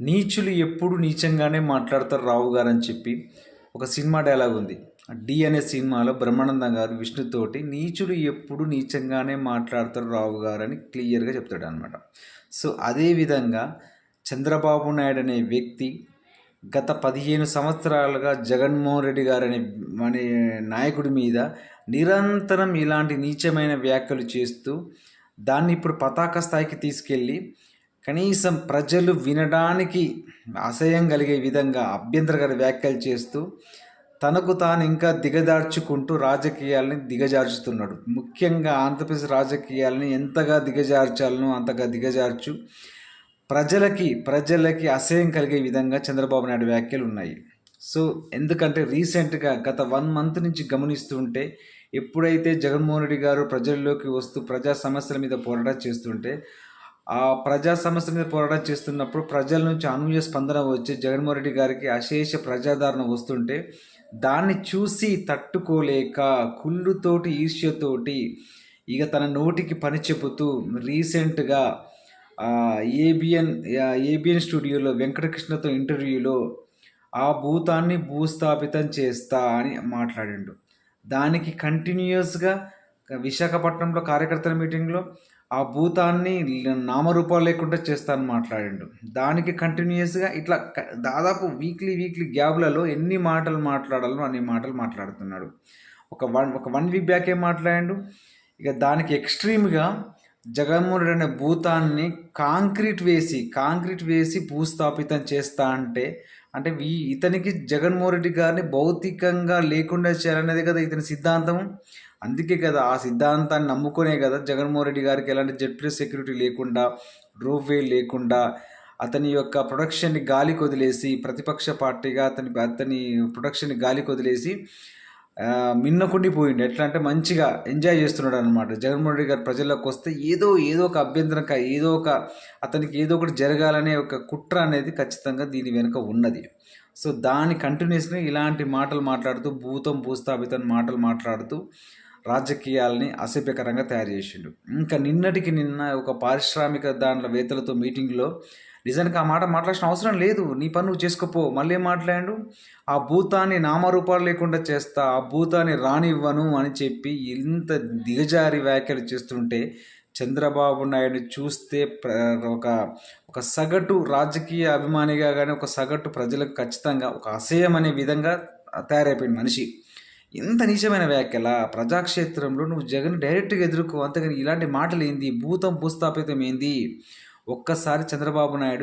నీచులు ఎప్పుడు నీచంగానే మాట్లాడతారు రావు గారు అని చెప్పి ఒక సినిమా డైలాగ్ ఉంది. డి అనే సినిమాలో బ్రహ్మానందం గారు విష్ణుతోటి నీచులు ఎప్పుడు నీచంగానే మాట్లాడతారు రావు గారు అని క్లియర్గా చెప్తాడు అనమాట సో అదేవిధంగా చంద్రబాబు నాయుడు అనే వ్యక్తి గత పదిహేను సంవత్సరాలుగా జగన్మోహన్ రెడ్డి గారు అనే అనే నాయకుడి మీద నిరంతరం ఇలాంటి నీచమైన వ్యాఖ్యలు చేస్తూ దాన్ని ఇప్పుడు పతాక స్థాయికి తీసుకెళ్ళి కనీసం ప్రజలు వినడానికి అసహ్యం కలిగే విధంగా అభ్యంతరకర వ్యాఖ్యలు చేస్తూ తనకు తాను ఇంకా దిగజార్చుకుంటూ రాజకీయాలని దిగజార్చుతున్నాడు. ముఖ్యంగా ఆంధ్రప్రదేశ్ రాజకీయాలని ఎంతగా దిగజార్చాలనో అంతగా దిగజార్చు. ప్రజలకి ప్రజలకి అసహ్యం కలిగే విధంగా చంద్రబాబు నాయుడు వ్యాఖ్యలు ఉన్నాయి. సో ఎందుకంటే రీసెంట్గా గత వన్ మంత్ నుంచి గమనిస్తుంటే ఎప్పుడైతే జగన్మోహన్ రెడ్డి గారు ప్రజల్లోకి వస్తూ ప్రజా సమస్యల మీద పోరాటం చేస్తుంటే ఆ ప్రజా సమస్య మీద పోరాటం చేస్తున్నప్పుడు ప్రజల నుంచి అనూహ్య స్పందన వచ్చి జగన్మోహన్ రెడ్డి గారికి అశేష ప్రజాదరణ వస్తుంటే దాన్ని చూసి తట్టుకోలేక కుళ్ళుతోటి ఈర్ష్యతోటి ఇక తన నోటికి పని చెబుతూ రీసెంట్గా ఏబిఎన్ ఏబిఎన్ స్టూడియోలో వెంకటకృష్ణతో ఇంటర్వ్యూలో ఆ భూతాన్ని భూస్థాపితం చేస్తా అని మాట్లాడిండు. దానికి కంటిన్యూస్గా విశాఖపట్నంలో కార్యకర్తల మీటింగ్లో ఆ భూతాన్ని నామరూపాలు లేకుండా చేస్తాను మాట్లాడిండు. దానికి కంటిన్యూస్గా ఇట్లా దాదాపు వీక్లీ వీక్లీ గ్యాబ్లలో ఎన్ని మాటలు మాట్లాడాలో అన్ని మాటలు మాట్లాడుతున్నాడు. ఒక వన్ ఒక వన్ వీక్ బ్యాకే మాట్లాడాడు? ఇక దానికి ఎక్స్ట్రీమ్గా జగన్మోహన్ రెడ్డి అనే భూతాన్ని కాంక్రీట్ వేసి కాంక్రీట్ వేసి భూస్థాపితం చేస్తా అంటే అంటే ఈ ఇతనికి జగన్మోహన్ రెడ్డి గారిని భౌతికంగా లేకుండా చేయాలనేది కదా ఇతని సిద్ధాంతం అందుకే కదా ఆ సిద్ధాంతాన్ని నమ్ముకునే కదా జగన్మోహన్ రెడ్డి గారికి ఎలాంటి జెడ్ సెక్యూరిటీ లేకుండా రోప్వే లేకుండా అతని యొక్క ప్రొడక్షన్ని గాలికి వదిలేసి ప్రతిపక్ష పార్టీగా అతని అతని ప్రొడక్షన్ని గాలికి వదిలేసి మిన్నకుండిపోయిండు ఎట్లా అంటే మంచిగా ఎంజాయ్ చేస్తున్నాడు అనమాట జగన్మోహన్ రెడ్డి గారు ప్రజల్లోకి వస్తే ఏదో ఏదో ఒక అభ్యంతరం ఏదో ఒక అతనికి ఏదో ఒకటి జరగాలనే ఒక కుట్ర అనేది ఖచ్చితంగా దీని వెనుక ఉన్నది. సో దాని కంటిన్యూస్గా ఇలాంటి మాటలు మాట్లాడుతూ భూతం భూస్థాపితం మాటలు మాట్లాడుతూ రాజకీయాలని అసభ్యకరంగా తయారు చేసిండు. ఇంకా నిన్నటికి నిన్న ఒక పారిశ్రామిక దాంట్లో వేతలతో మీటింగ్లో నిజానికి ఆ మాట మాట్లాడాల్సిన అవసరం లేదు. నీ పని నువ్వు చేసుకోపో. మళ్ళీ మాట్లాడు ఆ భూతాన్ని నామరూపాలు లేకుండా చేస్తా ఆ భూతాన్ని రానివ్వను అని చెప్పి ఇంత దిగజారి వ్యాఖ్యలు చేస్తుంటే చంద్రబాబు నాయుడు చూస్తే ఒక ఒక సగటు రాజకీయ అభిమానిగా కానీ ఒక సగటు ప్రజలకు ఖచ్చితంగా ఒక అసహ్యం అనే విధంగా తయారైపోయింది మనిషి. ఇంత నీచమైన వ్యాఖ్యల? ప్రజాక్షేత్రంలో నువ్వు జగన్ డైరెక్ట్గా ఎదుర్కో. అంతేగాని ఇలాంటి మాటలు ఏంది భూతం భూస్థాపితం ఏంది? ఒక్కసారి చంద్రబాబు నాయుడు